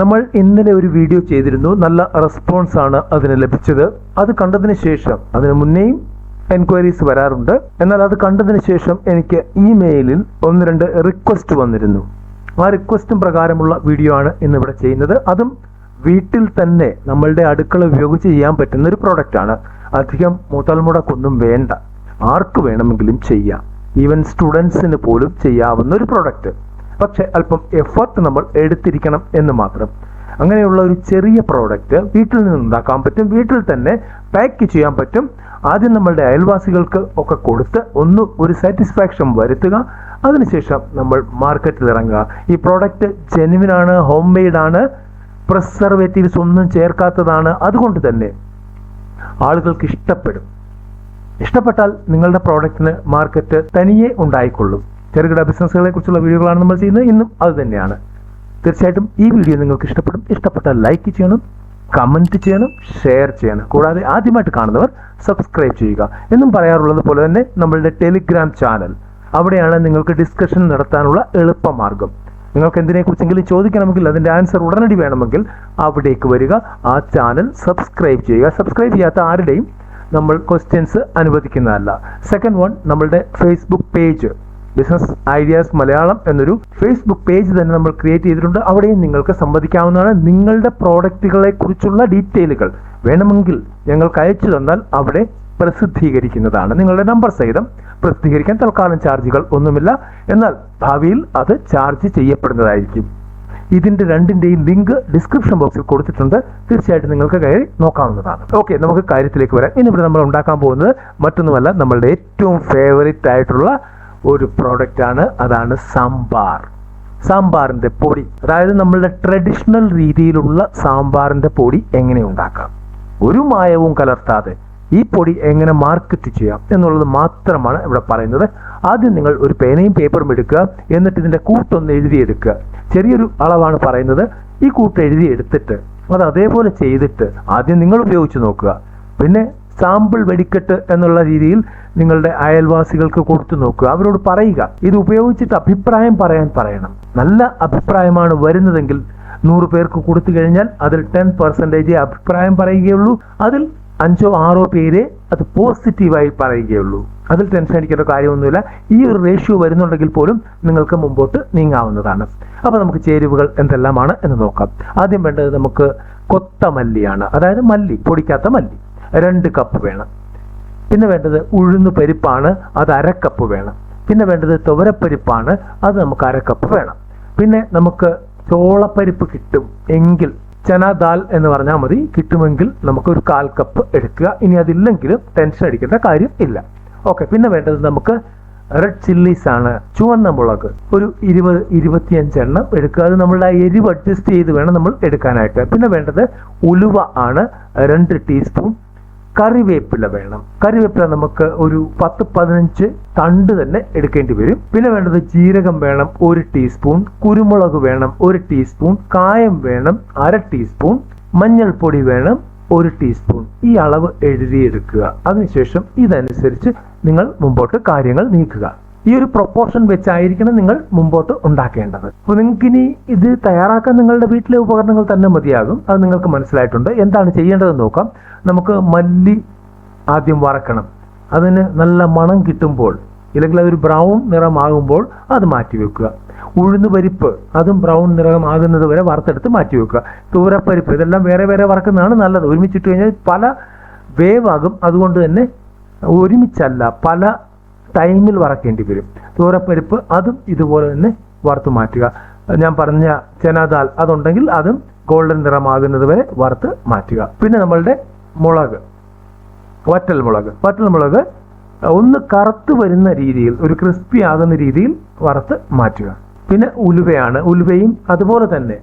നമ്മൾ ഇന്നലെ ഒരു വീഡിയോ ചെയ്തിരുന്നു. നല്ല റെസ്പോൺസ് ആണ് അതിന് ലഭിച്ചത്. അത് കണ്ടതിന് ശേഷം അതിന് മുന്നേയും എൻക്വയറീസ് വരാറുണ്ട്. എന്നാൽ അത് കണ്ടതിന് ശേഷം എനിക്ക് ഇമെയിലിൽ ഒന്ന് രണ്ട് റിക്വസ്റ്റ് വന്നിരുന്നു. ആ റിക്വസ്റ്റും പ്രകാരമുള്ള വീഡിയോ ആണ് ഇന്നിവിടെ ചെയ്യുന്നത്. അതും വീട്ടിൽ തന്നെ നമ്മളുടെ അടുക്കള ഉപയോഗിച്ച് ചെയ്യാൻ പറ്റുന്ന ഒരു പ്രോഡക്റ്റ് ആണ്. അധികം മുതൽമുടക്കൊന്നും വേണ്ട. ആർക്ക് വേണമെങ്കിലും ചെയ്യാം. ഈവൻ സ്റ്റുഡൻസിന് പോലും ചെയ്യാവുന്ന ഒരു പ്രോഡക്റ്റ് പക്ഷെ അല്പം എഫർട്ട് നമ്മൾ എടുത്തിരിക്കണം എന്ന് മാത്രം. അങ്ങനെയുള്ള ഒരു ചെറിയ പ്രോഡക്റ്റ് വീട്ടിൽ നിന്ന് ഉണ്ടാക്കാൻ പറ്റും. വീട്ടിൽ തന്നെ പാക്ക് ചെയ്യാൻ പറ്റും. ആദ്യം നമ്മളുടെ അയൽവാസികൾക്ക് ഒക്കെ കൊടുത്ത് ഒന്ന് ഒരു സാറ്റിസ്ഫാക്ഷൻ വരുത്തുക. അതിനുശേഷം നമ്മൾ മാർക്കറ്റിൽ ഇറങ്ങുക. ഈ പ്രോഡക്റ്റ് ജെനുവിനാണ് ഹോം മെയ്ഡ് ആണ്. പ്രിസർവേറ്റീവ്സ് ഒന്നും ചേർക്കാത്തതാണ്. അതുകൊണ്ട് തന്നെ ആളുകൾക്ക് ഇഷ്ടപ്പെടും. ഇഷ്ടപ്പെട്ടാൽ നിങ്ങളുടെ പ്രോഡക്റ്റിന് മാർക്കറ്റ് തനിയെ ഉണ്ടായിക്കൊള്ളും. ചെറുകിട ബിസിനസ്സുകളെ കുറിച്ചുള്ള വീഡിയോകളാണ് നമ്മൾ ചെയ്യുന്നത്. ഇന്നും അത് തന്നെയാണ്. തീർച്ചയായിട്ടും ഈ വീഡിയോ നിങ്ങൾക്ക് ഇഷ്ടപ്പെടും. ഇഷ്ടപ്പെട്ടാൽ ലൈക്ക് ചെയ്യണം കമന്റ് ചെയ്യണം ഷെയർ ചെയ്യണം. കൂടാതെ ആദ്യമായിട്ട് കാണുന്നവർ സബ്സ്ക്രൈബ് ചെയ്യുക. എന്നും പറയാറുള്ളത് പോലെ തന്നെ നമ്മളുടെ ടെലിഗ്രാം ചാനൽ അവിടെയാണ് നിങ്ങൾക്ക് ഡിസ്കഷൻ നടത്താനുള്ള എളുപ്പമാർഗം. നിങ്ങൾക്ക് എന്തിനെക്കുറിച്ചെങ്കിലും ചോദിക്കണമെങ്കിൽ അതിന്റെ ആൻസർ ഉടനടി വേണമെങ്കിൽ അവിടേക്ക് വരിക. ആ ചാനൽ സബ്സ്ക്രൈബ് ചെയ്യുക. സബ്സ്ക്രൈബ് ചെയ്യാത്ത ആരുടെയും നമ്മൾ ക്വസ്റ്റ്യൻസ് അനുവദിക്കുന്നതല്ല. സെക്കൻഡ് വൺ നമ്മളുടെ Facebook page business ideas Malayalam എന്നൊരു ഫേസ്ബുക്ക് പേജ് തന്നെ നമ്മൾ ക്രിയേറ്റ് ചെയ്തിട്ടുണ്ട്. അവിടെയും നിങ്ങൾക്ക് സംവദിക്കാവുന്നതാണ് നിങ്ങളുടെ പ്രോഡക്റ്റുകളെ കുറിച്ചുള്ള ഡീറ്റെയിലുകൾ. വേണമെങ്കിൽ ഞങ്ങൾക്ക് അയച്ചു തന്നാൽ അവിടെ പ്രസിദ്ധീകരിക്കുന്നതാണ്. നിങ്ങളുടെ നമ്പർ സഹിതം പ്രസിദ്ധീകരിക്കാൻ തൽക്കാലം ചാർജുകൾ ഒന്നുമില്ല. എന്നാൽ ഭാവിയിൽ അത് ചാർജ് ചെയ്യപ്പെടുന്നതായിരിക്കും. ഇതിന്റെ രണ്ടിന്റെയും ലിങ്ക് ഡിസ്ക്രിപ്ഷൻ ബോക്സിൽ കൊടുത്തിട്ടുണ്ട്. തീർച്ചയായിട്ടും നിങ്ങൾക്ക് കയറി നോക്കാവുന്നതാണ്. ഓക്കെ നമുക്ക് കാര്യത്തിലേക്ക് വരാം. ഇന്നിവിടെ നമ്മൾ ഉണ്ടാക്കാൻ പോകുന്നത് മറ്റൊന്നുമല്ല. നമ്മളുടെ ഏറ്റവും ഫേവറേറ്റ് ആയിട്ടുള്ള ഒരു പ്രോഡക്റ്റ് ആണ് അതാണ് സാമ്പാർ. സാമ്പാറിന്റെ പൊടി. അതായത് നമ്മളുടെ ട്രഡീഷണൽ രീതിയിലുള്ള സാമ്പാറിന്റെ പൊടി എങ്ങനെ ഉണ്ടാക്കാം? ഒരു മായവും കലർത്താതെ ഈ പൊടി എങ്ങനെ മാർക്കറ്റ് ചെയ്യാം എന്നുള്ളത് മാത്രമാണ് ഇവിടെ പറയുന്നത്. ആദ്യം നിങ്ങൾ ഒരു പേനയും പേപ്പറും എടുക്കുക എന്നിട്ട് ഇതിന്റെ കൂട്ടൊന്ന് എഴുതിയെടുക്കുക. ചെറിയൊരു അളവാണ് പറയുന്നത്. ഈ കൂട്ട് എഴുതിയെടുത്തിട്ട് അത് അതേപോലെ ചെയ്തിട്ട് ആദ്യം നിങ്ങൾ ഉപയോഗിച്ച് നോക്കുക. പിന്നെ സാമ്പിൾ വെടിക്കെട്ട് എന്നുള്ള രീതിയിൽ നിങ്ങളുടെ അയൽവാസികൾക്ക് കൊടുത്തു നോക്കുക. അവരോട് പറയുക ഇത് ഉപയോഗിച്ചിട്ട് അഭിപ്രായം പറയാൻ പറയണം. നല്ല അഭിപ്രായമാണ് വരുന്നതെങ്കിൽ നൂറ് പേർക്ക് കൊടുത്തു കഴിഞ്ഞാൽ അതിൽ ടെൻ പെർസെന്റേജ് അഭിപ്രായം പറയുകയുള്ളൂ. അതിൽ അഞ്ചോ ആറോ പേരെ അത് പോസിറ്റീവായി പറയുകയുള്ളൂ. അതിൽ ടെൻഷൻ അടിക്കേണ്ട കാര്യമൊന്നുമില്ല. ഈ ഒരു റേഷ്യോ വരുന്നുണ്ടെങ്കിൽ പോലും നിങ്ങൾക്ക് മുമ്പോട്ട് നീങ്ങാവുന്നതാണ്. അപ്പോൾ നമുക്ക് ചേരുവകൾ എന്തെല്ലാമാണ് എന്ന് നോക്കാം. ആദ്യം വേണ്ടത് നമുക്ക് കൊത്തമല്ലിയാണ് അതായത് മല്ലി പൊടിക്കാത്ത മല്ലി. രണ്ട് കപ്പ് വേണം. പിന്നെ വേണ്ടത് ഉഴുന്ന് പരിപ്പാണ് അത് അരക്കപ്പ് വേണം. പിന്നെ വേണ്ടത് തുവരപ്പരിപ്പാണ് അത് നമുക്ക് അരക്കപ്പ് വേണം. പിന്നെ നമുക്ക് ചോളപ്പരിപ്പ് കിട്ടും എങ്കിൽ ചന ദാൽ എന്ന് പറഞ്ഞാൽ മതി. കിട്ടുമെങ്കിൽ നമുക്ക് ഒരു കാൽ കപ്പ് എടുക്കുക. ഇനി അതില്ലെങ്കിലും ടെൻഷൻ അടിക്കേണ്ട കാര്യം ഇല്ല. ഓക്കെ പിന്നെ വേണ്ടത് നമുക്ക് റെഡ് ചില്ലീസ് ആണ്. ചുവന്ന മുളക്. ഒരു ഇരുപത് ഇരുപത്തിയഞ്ച് എണ്ണം എടുക്കുക. അത് നമ്മളുടെ എരിവ് അഡ്ജസ്റ്റ് ചെയ്ത് വേണം നമ്മൾ എടുക്കാനായിട്ട്. പിന്നെ വേണ്ടത് ഉലുവ ആണ്. രണ്ട് ടീസ്പൂൺ കറിവേപ്പില വേണം. കറിവേപ്പില നമുക്ക് ഒരു പത്ത് പതിനഞ്ച് തണ്ട് തന്നെ എടുക്കേണ്ടി വരും. പിന്നെ വേണ്ടത് ജീരകം വേണം ഒരു ടീസ്പൂൺ. കുരുമുളക് വേണം ഒരു ടീസ്പൂൺ. കായം വേണം അര ടീസ്പൂൺ. മഞ്ഞൾപ്പൊടി വേണം ഒരു ടീസ്പൂൺ. ഈ അളവ് എഴുതിയെടുക്കുക. അതിനുശേഷം ഇതനുസരിച്ച് നിങ്ങൾ മുമ്പോട്ട് കാര്യങ്ങൾ നീക്കുക. ഈ ഒരു പ്രൊപ്പോർഷൻ വെച്ചായിരിക്കണം നിങ്ങൾ മുമ്പോട്ട് ഉണ്ടാക്കേണ്ടത്. അപ്പോൾ നിങ്ങൾക്ക് ഇനി ഇത് തയ്യാറാക്കാൻ നിങ്ങളുടെ വീട്ടിലെ ഉപകരണങ്ങൾ തന്നെ മതിയാകും. അത് നിങ്ങൾക്ക് മനസ്സിലായിട്ടുണ്ട്. എന്താണ് ചെയ്യേണ്ടതെന്ന് നോക്കാം. നമുക്ക് മല്ലി ആദ്യം വറക്കണം. അതിന് നല്ല മണം കിട്ടുമ്പോൾ ഇല്ലെങ്കിൽ അതൊരു ബ്രൗൺ നിറമാകുമ്പോൾ അത് മാറ്റി വെക്കുക. ഉഴുന്ന് പരിപ്പ് അതും ബ്രൗൺ നിറമാകുന്നത് വരെ വറുത്തെടുത്ത് മാറ്റി വെക്കുക. തൂരപ്പരിപ്പ് ഇതെല്ലാം വേറെ വേറെ വറക്കുന്നതാണ് നല്ലത്. ഒരുമിച്ചിട്ട് കഴിഞ്ഞാൽ പല വേവാകും. അതുകൊണ്ട് തന്നെ ഒരുമിച്ചല്ല പല ടൈമിൽ വറക്കേണ്ടി വരും. തോരപ്പരിപ്പ് അതും ഇതുപോലെ തന്നെ വറുത്ത് മാറ്റുക. ഞാൻ പറഞ്ഞ ചെനാദാൽ അതുണ്ടെങ്കിൽ അതും ഗോൾഡൻ നിറമാകുന്നത് വരെ വറുത്ത് മാറ്റുക. പിന്നെ നമ്മളുടെ മുളക് വറ്റൽ മുളക്. വറ്റൽ മുളക് ഒന്ന് കറുത്ത് വരുന്ന രീതിയിൽ ഒരു ക്രിസ്പി ആകുന്ന രീതിയിൽ വറുത്ത് മാറ്റുക. പിന്നെ ഉലുവയാണ്. ഉലുവയും അതുപോലെ തന്നെ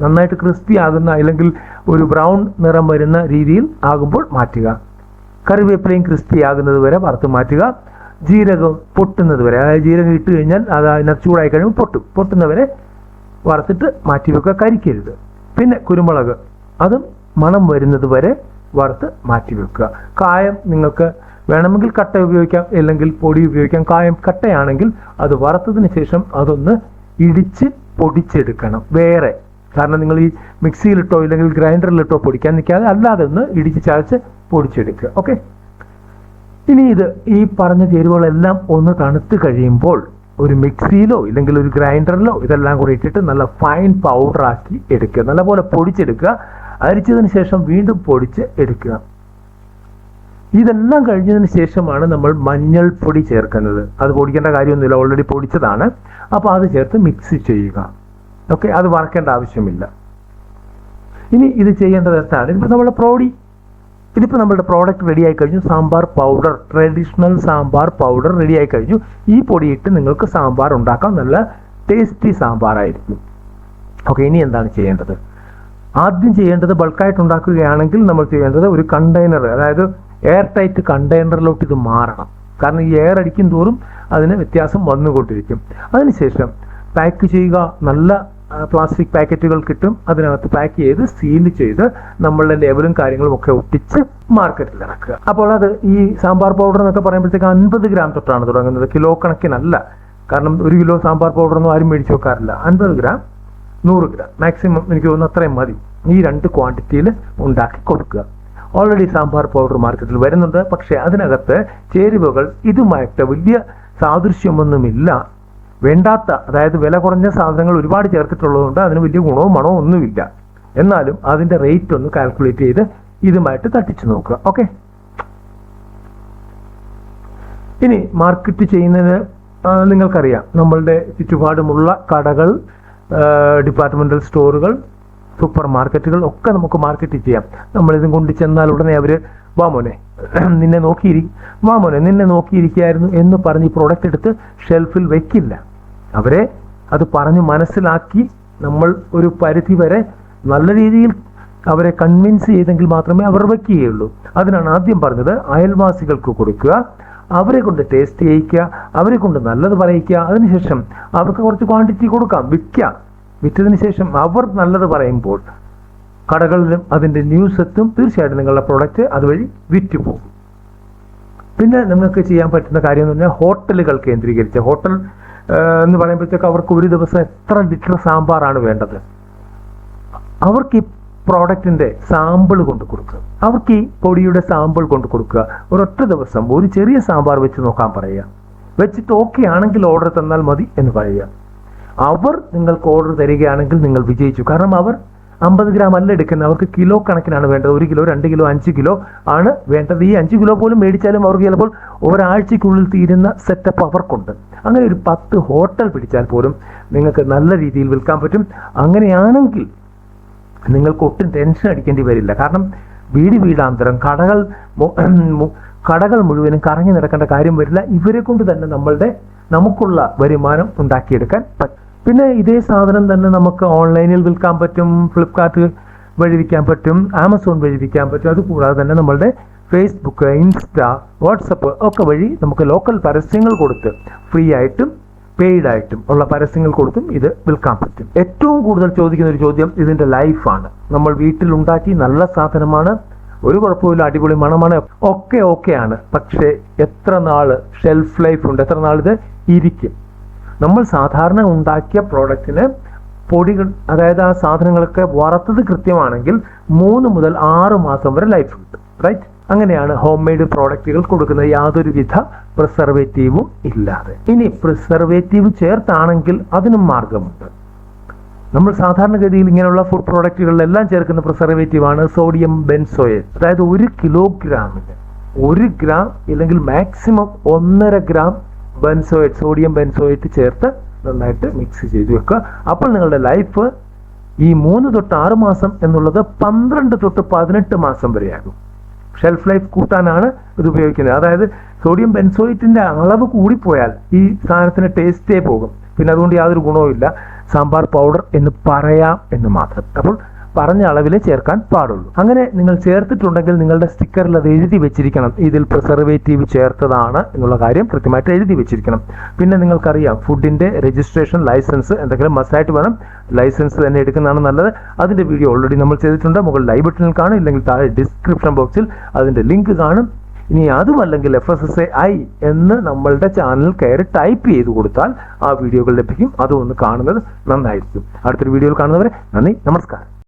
നന്നായിട്ട് ക്രിസ്പി ആകുന്ന അല്ലെങ്കിൽ ഒരു ബ്രൗൺ നിറം വരുന്ന രീതിയിൽ ആകുമ്പോൾ മാറ്റുക. കറിവേപ്പിലയും ക്രിസ്പി ആകുന്നത് വരെ വറുത്ത് മാറ്റുക. ജീരകം പൊട്ടുന്നത് വരെ. അതായത് ജീരകം ഇട്ട് കഴിഞ്ഞാൽ അത് അതിനകത്ത് ചൂടായി കഴിയുമ്പോൾ പൊട്ടും. പൊട്ടുന്നവരെ വറുത്തിട്ട് മാറ്റി വെക്കുക കരിക്കരുത്. പിന്നെ കുരുമുളക്. അതും മണം വരുന്നത് വരെ വറുത്ത് മാറ്റി വെക്കുക കായം നിങ്ങൾക്ക് വേണമെങ്കിൽ കട്ട ഉപയോഗിക്കാം അല്ലെങ്കിൽ പൊടി ഉപയോഗിക്കാം. കായം കട്ടയാണെങ്കിൽ അത് വറുത്തതിന് ശേഷം അതൊന്ന് ഇടിച്ച് പൊടിച്ചെടുക്കണം. വേറെ. കാരണം നിങ്ങൾ ഈ മിക്സിയിലിട്ടോ ഇല്ലെങ്കിൽ ഗ്രൈൻഡറിലിട്ടോ പൊടിക്കാൻ നിൽക്കാതെ അല്ലാതെ ഒന്ന് ഇടിച്ച് ചതച്ച് പൊടിച്ചെടുക്കുക. ഓക്കെ? ഇനി ഇത് ഈ പറഞ്ഞ ചേരുവകളെല്ലാം ഒന്ന് തണുത്ത് കഴിയുമ്പോൾ ഒരു മിക്സിയിലോ ഇല്ലെങ്കിൽ ഒരു ഗ്രൈൻഡറിലോ ഇതെല്ലാം കൂടി ഇട്ടിട്ട് നല്ല ഫൈൻ പൗഡറാക്കി എടുക്കുക. നല്ലപോലെ പൊടിച്ചെടുക്കുക. അരിച്ചതിന് ശേഷം വീണ്ടും പൊടിച്ച് എടുക്കുക. ഇതെല്ലാം കഴിഞ്ഞതിന് ശേഷമാണ് നമ്മൾ മഞ്ഞൾപ്പൊടി ചേർക്കുന്നത്. അത് പൊടിക്കേണ്ട കാര്യമൊന്നുമില്ല. ഓൾറെഡി പൊടിച്ചതാണ്. അപ്പോൾ അത് ചേർത്ത് മിക്സ് ചെയ്യുക. ഓക്കെ അത് വറക്കേണ്ട ആവശ്യമില്ല. ഇനി ഇത് ചെയ്യേണ്ടത് എന്താണ്? ഇപ്പൊ നമ്മുടെ പ്രോഡി ഇതിപ്പോൾ നമ്മുടെ പ്രോഡക്റ്റ് റെഡി ആയി കഴിഞ്ഞു. Sambar powder traditional sambar powder ready ആയി കഴിഞ്ഞു. ഈ പൊടിയിട്ട് നിങ്ങൾക്ക് സാമ്പാർ ഉണ്ടാക്കാം. നല്ല ടേസ്റ്റി സാമ്പാറായിരിക്കും. ഓക്കെ ഇനി എന്താണ് ചെയ്യേണ്ടത്? ആദ്യം ചെയ്യേണ്ടത് ബൾക്കായിട്ട് ഉണ്ടാക്കുകയാണെങ്കിൽ നമ്മൾ ചെയ്യേണ്ടത് ഒരു കണ്ടെയ്നർ അതായത് എയർ ടൈറ്റ് കണ്ടെയ്നറിലോട്ട് ഇത് മാറണം. കാരണം ഈ എയർ അടിക്കും തോറും അതിന് വ്യത്യാസം വന്നുകൊണ്ടിരിക്കും. അതിനുശേഷം പാക്ക് ചെയ്യുക. നല്ല പ്ലാസ്റ്റിക് പാക്കറ്റുകൾ കിട്ടും. അതിനകത്ത് പാക്ക് ചെയ്ത് സീൽ ചെയ്ത് നമ്മളുടെ ലേബലും കാര്യങ്ങളും ഒക്കെ ഒട്ടിച്ച് മാർക്കറ്റിൽ ഇറക്കുക. അപ്പോൾ അത് ഈ സാമ്പാർ പൗഡർ എന്നൊക്കെ പറയുമ്പോഴത്തേക്ക് അൻപത് ഗ്രാം തൊട്ടാണ് തുടങ്ങുന്നത്. കിലോ കണക്കിനല്ല. കാരണം ഒരു കിലോ സാമ്പാർ പൗഡർ ഒന്നും ആരും മേടിച്ചു വെക്കാറില്ല. അൻപത് ഗ്രാം നൂറ് ഗ്രാം മാക്സിമം എനിക്ക് തോന്നുന്നു അത്രയും മതി. ഈ രണ്ട് ക്വാണ്ടിറ്റിയിൽ ഉണ്ടാക്കി കൊടുക്കുക. ഓൾറെഡി സാമ്പാർ പൗഡർ മാർക്കറ്റിൽ വരുന്നുണ്ട്. പക്ഷേ അതിനകത്ത് ചേരുവകൾ ഇതുമായിട്ട് വലിയ സാദൃശ്യമൊന്നുമില്ല. വേണ്ടാത്ത അതായത് വില കുറഞ്ഞ സാധനങ്ങൾ ഒരുപാട് ചേർത്തിട്ടുള്ളതുകൊണ്ട് അതിന് വലിയ ഗുണവും മണവും ഒന്നുമില്ല. എന്നാലും അതിന്റെ റേറ്റ് ഒന്ന് കാൽക്കുലേറ്റ് ചെയ്ത് ഇതുമായിട്ട് തട്ടിച്ചു നോക്കുക ഓക്കെ ഇനി മാർക്കറ്റ് ചെയ്യുന്നതിന് നിങ്ങൾക്കറിയാം. നമ്മളുടെ ചുറ്റുപാടുമുള്ള കടകൾ ഡിപ്പാർട്ട്മെന്റൽ സ്റ്റോറുകൾ സൂപ്പർ മാർക്കറ്റുകൾ ഒക്കെ നമുക്ക് മാർക്കറ്റ് ചെയ്യാം. നമ്മളിതും കൊണ്ട് ചെന്നാൽ ഉടനെ അവർ വാ മോനെ നിന്നെ നോക്കിയിരി വാ മോനെ നിന്നെ നോക്കിയിരിക്കുകയായിരുന്നു എന്ന് പറഞ്ഞ് ഈ പ്രോഡക്റ്റ് എടുത്ത് ഷെൽഫിൽ വെക്കില്ല. അവരെ അത് പറഞ്ഞ് മനസ്സിലാക്കി നമ്മൾ ഒരു പരിധി വരെ നല്ല രീതിയിൽ അവരെ കൺവിൻസ് ചെയ്തെങ്കിൽ മാത്രമേ അവർ വയ്ക്കുകയുള്ളൂ അതിനാണ് ആദ്യം പറഞ്ഞത് അയൽവാസികൾക്ക് കൊടുക്കുക അവരെ കൊണ്ട് ടേസ്റ്റ് ചെയ്യിക്കുക അവരെ കൊണ്ട് നല്ലത് പറയിക്കുക. അതിനുശേഷം അവർക്ക് കുറച്ച് ക്വാണ്ടിറ്റി കൊടുക്കാം വിൽക്കാം വിറ്റതിന് ശേഷം അവർ നല്ലത് പറയുമ്പോൾ കടകളിലും അതിന്റെ ന്യൂസ് എത്തും. തീർച്ചയായിട്ടും നിങ്ങളുടെ പ്രൊഡക്റ്റ് അതുവഴി വിറ്റ് പോകും. പിന്നെ നിങ്ങൾക്ക് ചെയ്യാൻ പറ്റുന്ന കാര്യം എന്ന് പറഞ്ഞാൽ ഹോട്ടലുകൾ കേന്ദ്രീകരിച്ച്. ഹോട്ടൽ എന്ന് പറയുമ്പോഴത്തേക്ക് അവർക്ക് ഒരു ദിവസം എത്ര ലിറ്റർ സാമ്പാറാണ് വേണ്ടത്? അവർക്ക് ഈ പ്രോഡക്റ്റിന്റെ സാമ്പിൾ കൊണ്ട് കൊടുക്കുക. അവർക്ക് ഈ പൊടിയുടെ സാമ്പിൾ കൊണ്ട് കൊടുക്കുക. ഒരൊറ്റ ദിവസം ഒരു ചെറിയ സാമ്പാർ വെച്ച് നോക്കാൻ പറയുക. വെച്ചിട്ട് ഓക്കെ ആണെങ്കിൽ ഓർഡർ തന്നാൽ മതി എന്ന് പറയുക. അവർ നിങ്ങൾക്ക് ഓർഡർ തരികയാണെങ്കിൽ നിങ്ങൾ വിജയിച്ചു. കാരണം അവർ അമ്പത് ഗ്രാം അല്ല എടുക്കുന്നത്. അവർക്ക് കിലോ കണക്കിനാണ് വേണ്ടത്. ഒരു കിലോ രണ്ട് കിലോ അഞ്ച് കിലോ ആണ് വേണ്ടത്. ഈ അഞ്ച് കിലോ പോലും മേടിച്ചാലും അവർക്ക് ചിലപ്പോൾ ഒരാഴ്ചക്കുള്ളിൽ തീരുന്ന സെറ്റപ്പ് അവർക്കുണ്ട്. അങ്ങനെ ഒരു പത്ത് ഹോട്ടൽ പിടിച്ചാൽ പോലും നിങ്ങൾക്ക് നല്ല രീതിയിൽ വിൽക്കാൻ പറ്റും. അങ്ങനെയാണെങ്കിൽ നിങ്ങൾക്ക് ഒട്ടും ടെൻഷൻ അടിക്കേണ്ടി വരില്ല. കാരണം വീട് വീടാന്തരം കടകൾ കടകൾ മുഴുവനും കറങ്ങി നടക്കേണ്ട കാര്യം വരില്ല. ഇവരെ കൊണ്ട് തന്നെ നമ്മളുടെ നമുക്കുള്ള വരുമാനം ഉണ്ടാക്കിയെടുക്കാൻ പറ്റും പിന്നെ ഇതേ സാധനം തന്നെ നമുക്ക് ഓൺലൈനിൽ വിൽക്കാൻ പറ്റും ഫ്ലിപ്കാർട്ട് വഴി വിൽക്കാൻ പറ്റും ആമസോൺ വഴി വിൽക്കാൻ പറ്റും. അതുകൂടാതെ തന്നെ നമ്മളുടെ ഫേസ്ബുക്ക് ഇൻസ്റ്റ വാട്സപ്പ് ഒക്കെ വഴി നമുക്ക് ലോക്കൽ പരസ്യങ്ങൾ കൊടുത്ത് ഫ്രീ ആയിട്ടും പെയ്ഡ് ആയിട്ടും ഉള്ള പരസ്യങ്ങൾ കൊടുത്തും ഇത് വിൽക്കാൻ പറ്റും. ഏറ്റവും കൂടുതൽ ചോദിക്കുന്ന ഒരു ചോദ്യം ഇതിന്റെ ലൈഫാണ് നമ്മൾ വീട്ടിൽ ഉണ്ടാക്കി നല്ല സാധനമാണ് ഒരു കുഴപ്പമില്ല അടിപൊളി മണമാണ് ഒക്കെ ഓക്കെയാണ് പക്ഷേ എത്ര നാൾ ഷെൽഫ് ലൈഫ് ഉണ്ട് എത്ര നാൾ ഇത് ഇരിക്കും? നമ്മൾ സാധാരണ ഉണ്ടാക്കിയ പ്രോഡക്റ്റിന് പൊടികൾ അതായത് ആ സാധനങ്ങളൊക്കെ വറുത്തത് കൃത്യമാണെങ്കിൽ മൂന്ന് മുതൽ ആറ് മാസം വരെ ലൈഫ് കിട്ടും റൈറ്റ് അങ്ങനെയാണ് ഹോം മെയ്ഡ് പ്രോഡക്റ്റുകൾ കൊടുക്കുന്നത് യാതൊരുവിധ പ്രിസർവേറ്റീവും ഇല്ലാതെ. ഇനി പ്രിസർവേറ്റീവ് ചേർത്താണെങ്കിൽ അതിനും മാർഗമുണ്ട്. നമ്മൾ സാധാരണഗതിയിൽ ഇങ്ങനെയുള്ള ഫുഡ് പ്രോഡക്റ്റുകളിലെല്ലാം ചേർക്കുന്ന പ്രിസർവേറ്റീവ് ആണ് സോഡിയം ബെൻസോയേറ്റ് അതായത് ഒരു കിലോഗ്രാമിന് ഒരു ഗ്രാം ഇല്ലെങ്കിൽ മാക്സിമം ഒന്നര ഗ്രാം ബെൻസോയേറ്റ് സോഡിയം ബെൻസോയിറ്റ് ചേർത്ത് നന്നായിട്ട് മിക്സ് ചെയ്ത് വെക്കുക. അപ്പോൾ നിങ്ങളുടെ ലൈഫ് ഈ മൂന്ന് തൊട്ട് ആറ് മാസം എന്നുള്ളത് പന്ത്രണ്ട് തൊട്ട് പതിനെട്ട് മാസം വരെയാകും. ഷെൽഫ് ലൈഫ് കൂട്ടാനാണ് ഇത് ഉപയോഗിക്കുന്നത്. അതായത് സോഡിയം ബെൻസോയിറ്റിന്റെ അളവ് കൂടിപ്പോയാൽ ഈ സാധനത്തിന് ടേസ്റ്റേ പോകും. പിന്നെ അതുകൊണ്ട് യാതൊരു ഗുണവും ഇല്ല സാമ്പാർ പൗഡർ എന്ന് പറയാം എന്ന് മാത്രം. അപ്പോൾ പറഞ്ഞ അളവിൽ ചേർക്കാൻ പാടുള്ളൂ. അങ്ങനെ നിങ്ങൾ ചേർത്തിട്ടുണ്ടെങ്കിൽ നിങ്ങളുടെ സ്റ്റിക്കറിൽ അത് എഴുതി വെച്ചിരിക്കണം. ഇതിൽ പ്രിസർവേറ്റീവ് ചേർത്തതാണ് എന്നുള്ള കാര്യം കൃത്യമായിട്ട് എഴുതി വെച്ചിരിക്കണം. പിന്നെ നിങ്ങൾക്കറിയാം ഫുഡിന്റെ രജിസ്ട്രേഷൻ ലൈസൻസ് എന്തെങ്കിലും മസ്റ്റായിട്ട് വേണം. ലൈസൻസ് തന്നെ എടുക്കുന്നതാണ് നല്ലത്. അതിന്റെ വീഡിയോ ഓൾറെഡി നമ്മൾ ചെയ്തിട്ടുണ്ട്. മുകളിൽ ലൈവ് ബട്ടണിൽ കാണും. ഇല്ലെങ്കിൽ താഴെ ഡിസ്ക്രിപ്ഷൻ ബോക്സിൽ അതിന്റെ ലിങ്ക് കാണും. ഇനി അതുമല്ലെങ്കിൽ F S S A I എന്ന് നമ്മളുടെ ചാനൽ കയറി ടൈപ്പ് ചെയ്ത് കൊടുത്താൽ ആ വീഡിയോകൾ ലഭിക്കും. അതും ഒന്ന് കാണുന്നത് നന്നായിരിക്കും. അടുത്തൊരു വീഡിയോയിൽ കാണുന്നവരെ നന്ദി നമസ്കാരം.